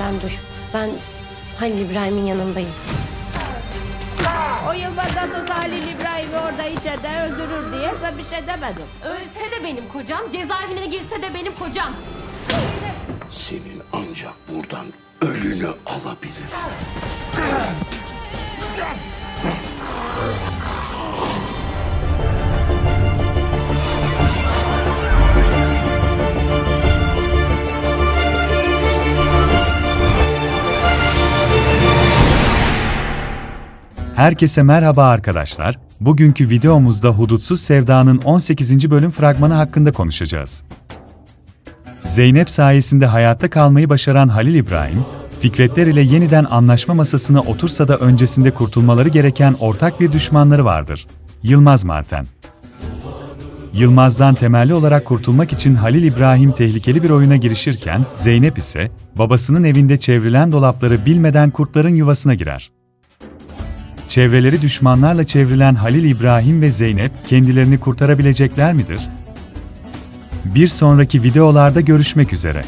ben duy. Ben Halil İbrahim'in yanındayım. O Yılmaz nasılsa Halil İbrahim'i orada içeride öldürür diye ben bir şey demedim. Ölse de benim kocam, cezaevine girse de benim kocam. Senin ancak buradan ölünü alabilir. Herkese merhaba arkadaşlar. Bugünkü videomuzda Hudutsuz Sevda'nın 18. bölüm fragmanı hakkında konuşacağız. Zeynep sayesinde hayatta kalmayı başaran Halil İbrahim, Fikretler ile yeniden anlaşma masasına otursa da öncesinde kurtulmaları gereken ortak bir düşmanları vardır. Yılmaz Marten. Yılmaz'dan temelli olarak kurtulmak için Halil İbrahim tehlikeli bir oyuna girişirken, Zeynep ise babasının evinde çevrilen dolapları bilmeden kurtların yuvasına girer. Çevreleri düşmanlarla çevrilen Halil İbrahim ve Zeynep kendilerini kurtarabilecekler midir? Bir sonraki videolarda görüşmek üzere.